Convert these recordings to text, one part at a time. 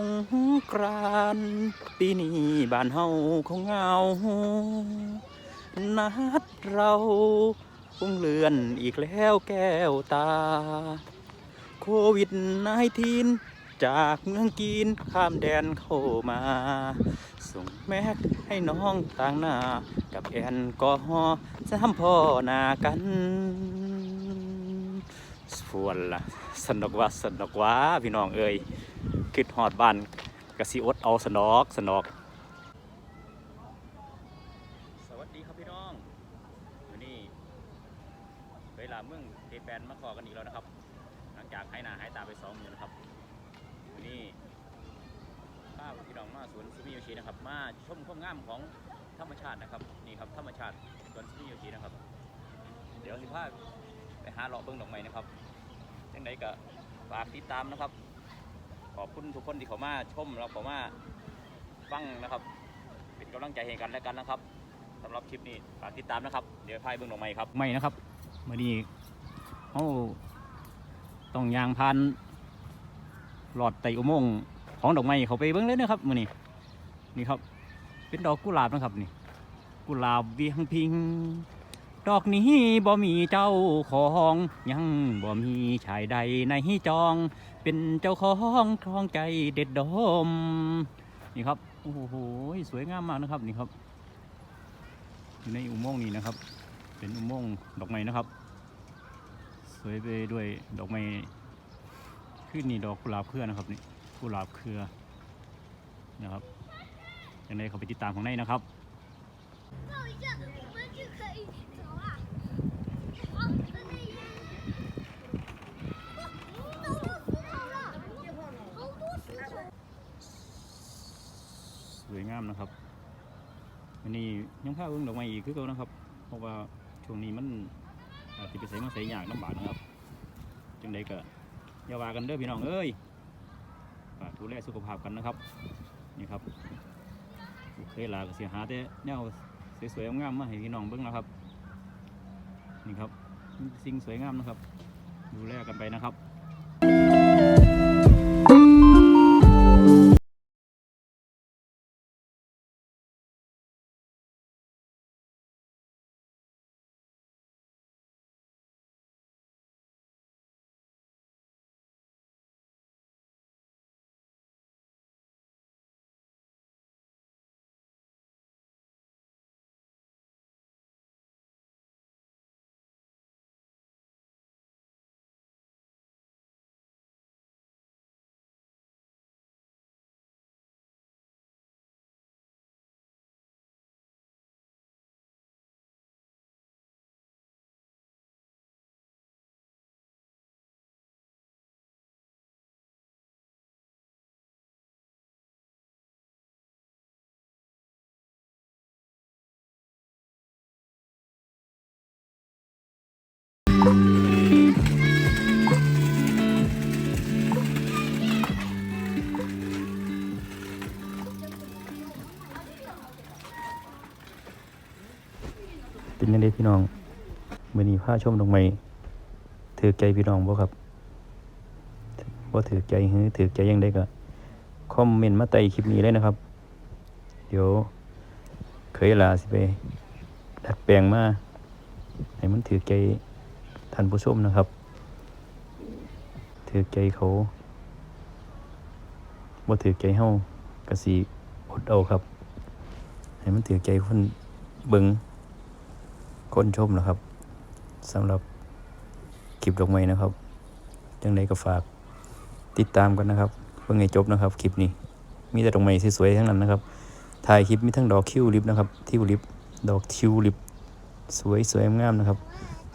งกรานปีนี้บ้านเฮาคงเงานัดเราคงเลื่อนอีกแล้วแก้วตา โควิดนายทีนจากเมืองกีนข้ามแดนเข้ามา ส่งแม็กให้น้องต่างหน้า กับแอนก็ฮอล์สามพ่อหนากันสวนละสนกว่าสนกว่าพี่น้องเอ้ย คิดฮอดบ้านกสิอดเอาสนอกสนอก สวัสดีครับพี่น้องวันนี้เวลาเมืองเอแปนมาขอกันอีกแล้วนะครับ หลังจากให้หน้าให้ตาไปสองมือนะครับวันนี้ป้าพี่น้องมาสวนซูมิโยชินะครับ มาชมความงามของธรรมชาตินะครับนี่ครับธรรมชาติสวนซูมิโยชินะครับ เดี๋ยวสิพาไปหาเลาะเบิ้งดอกไม้นะครับยังไงก็ฝากติดตามนะครับ ขอบคุณทุกคนที่เขามาชมแล้วเขามาฟังนะครับ เป็นกำลังใจให้กันและกันนะครับสำหรับคลิปนี้ฝากติดตามนะครับ เดี๋ยวพายเบิ้งดอกไม้ครับไม่นะครับเมื่อนี้เขาต้องยางพันหลอดไตอุโมงค์ของดอกไม้เขาไปเบิ้งเลยนะครับมื่อนี้นี่ครับ เป็นดอกกุหลาบนะครับนี่กุหลาบเวียงพิง ดอกนี้บ่มีเจ้าของยังบ่มีชายใดในจอง เป็นเจ้าของครองใจเด็ดดม นี่ครับโอ้โหสวยงามมากนะครับนี่ครับอยู่ในอุโมงค์นี้นะครับ เป็นอุโมงค์ดอกไม้นะครับ สวยไปด้วยดอกไม้ขึ้นนี่ดอกกุหลาบเครือนะครับนี่กุหลาบเครือนะครับยังไงเขาไปติดตามของในนะครับ สวยงามนะครับ อันนี้ยังพาเบิ่งดอกไม้อีกคือเก่านะครับ เพราะว่าช่วงนี้มันอาจจะไปใส่มาใส่ยากลำบากนะครับ จังใดก็อย่าว่ากันเด้อพี่น้องเอ้ยฝากดูแลสุขภาพกันนะครับ นี่ครับโอเคลาก็เสียหาแต่แนวสวยๆงามๆมาให้พี่น้องเบิ่งนะครับ นี่ครับ สิ่งสวยงามนะครับ ดูแลกันไปนะครับ เป็นยังไงพี่น้องมื่อนี้พาชมดอกไม้ถือใจพี่น้องบ่ครับบ่ถือใจหือถือใจยังได้ก็คอมเมนต์มาใต้คลิปนี้เลยนะครับ เดี๋ยวเคยลาสิไป ดัดแปลงมาให้มันถือใจ ท่านผู้ชมนะครับถือใจเขาบ่ถือใจเฮาก็สิอดเอาครับ ให้มันถือใจคนเบิงคนชมนะครับสำหรับคลิปดอกไม้นะครับยังไงก็ฝากติดตามกันนะครับเพื่อไงจบนะครับคลิปนี้ มีแต่ดอกไม้สวยๆทั้งนั้นนะครับถ่ายคลิปมีทั้งดอกคิวลิปนะครับทิวลิปดอกทิวลิปสวยสวยงามๆนะครับ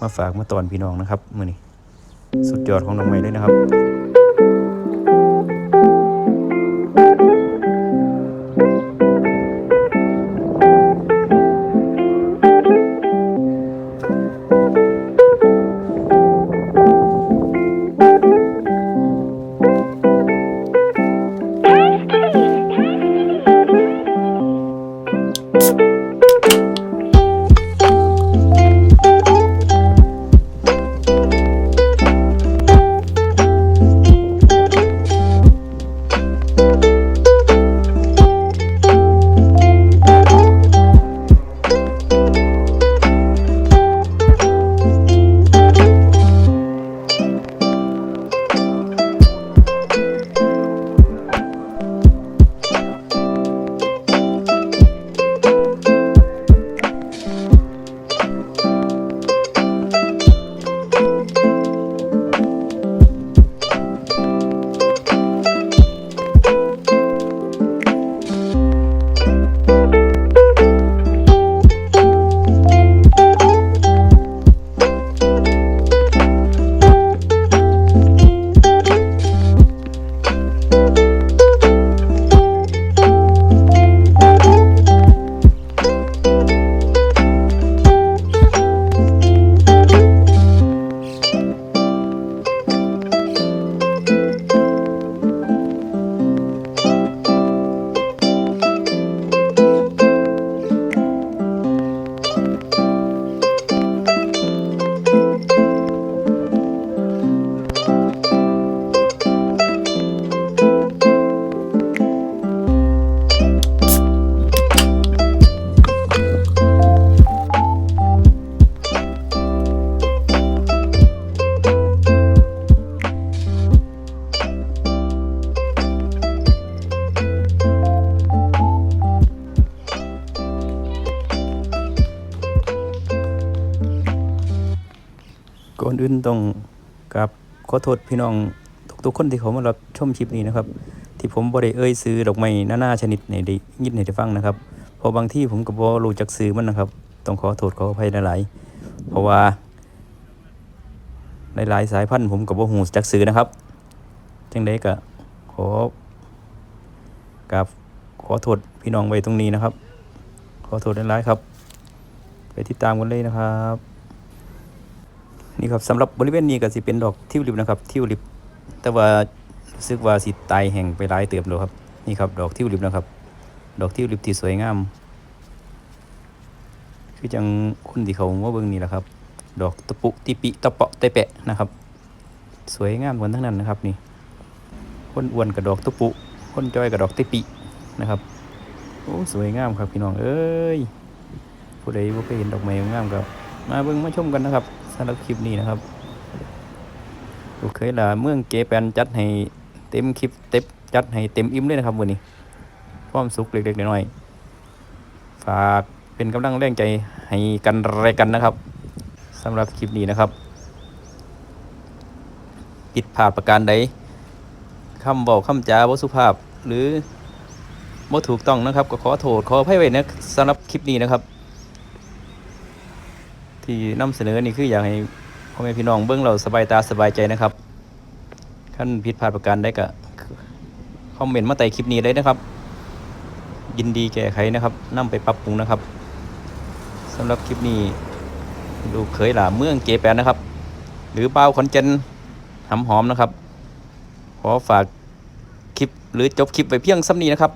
มาฝากมาตอนพี่น้องนะครับมื่อนี้สุดยอดของน้อกไม้เลยนะครับ อื่นต้องกับขอโทษพี่น้องทุกๆคนที่เขามารับชมคลิปนี้นะครับ ที่ผมบ่ได้เอ่ยซื้อดอกไม้นานาชนิดในได้ยินให้ได้ฟังนะครับเพราะบางที่ผมก็บ่รู้จักซื้อมันนะครับ ต้องขอโทษขออภัยหลายๆเพราะว่าหลายๆสายพันธุ์ผมก็บ่ฮู้จักซื้อนะครับจังไดก็ขอกับขอโทษพี่น้องไว้ตรงนี้นะครับ ขอโทษหลายๆครับ ไปติดตามกันเลยนะครับ นี่ครับสำหรับบริเวณนี้ก็สิเป็นดอกทิวลิปนะครับทิวลิป แต่ว่ารู้สึกว่าสิตายแห่งไปหลายเติบแล้วครับนี่ครับดอกทิวลิปนะครับ ดอกทิวลิปที่สวยงามคือจังคุณที่เขาว่าเบิ่งนี่แหละครับ ดอกตะปุติปิตะเปาะตะแปะนะครับ สวยงามกันทั้งนั้นนะครับนี่คนอ้วนกับดอกตะปุคนจ้อยกับดอกตะปินะครับโอ้สวยงามครับพี่น้องเอ้ยผู้ใดบ่เคยเห็นดอกไม้งามๆก็มาเบิ่งมาชมกันนะครับ สำหรับคลิปนี้นะครับลูกเคละเมืองเกแปนจัดให้เต็มคลิปเต็มจัดให้เต็มอิ่มเลยนะครับวันนี้ความสุขเล็กๆน้อยๆฝากเป็นกำลังแรงใจให้กันไรกันนะครับสำหรับคลิปนี้นะครับผิดพลาดประการใดคำบอกคำจาบ่สุภาพหรือบ่ถูกต้องนะครับ ก็ขอโทษขออภัยไว้นะสำหรับคลิปนี้นะครับ ที่นำเสนอนี่คืออยากให้พ่อแม่พี่น้องเบิ้องเราสบายตาสบายใจนะครับขั้นผิดพลาดประการใดก็คอมเมนต์มาใต้คลิปนี้เลยนะครับ ยินดีแก้ไขนะครับนำไปปรับปรุงนะครับสำหรับคลิปนี้ลูเคยหล่าเมืองเกแปนนะครับ หรือเป้าวขอนเจนหำหอมนะครับ ขอฝากคลิปหรือจบคลิปไว้เพียงซ้ำนี้นะครับ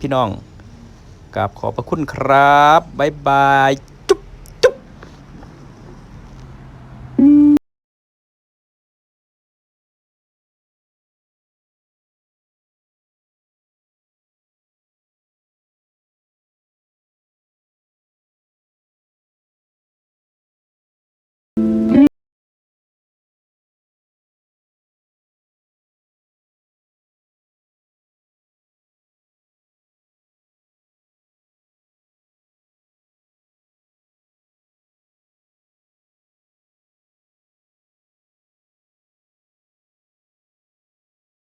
พี่น้องกราบขอบพระคุณครับ บ๊ายบาย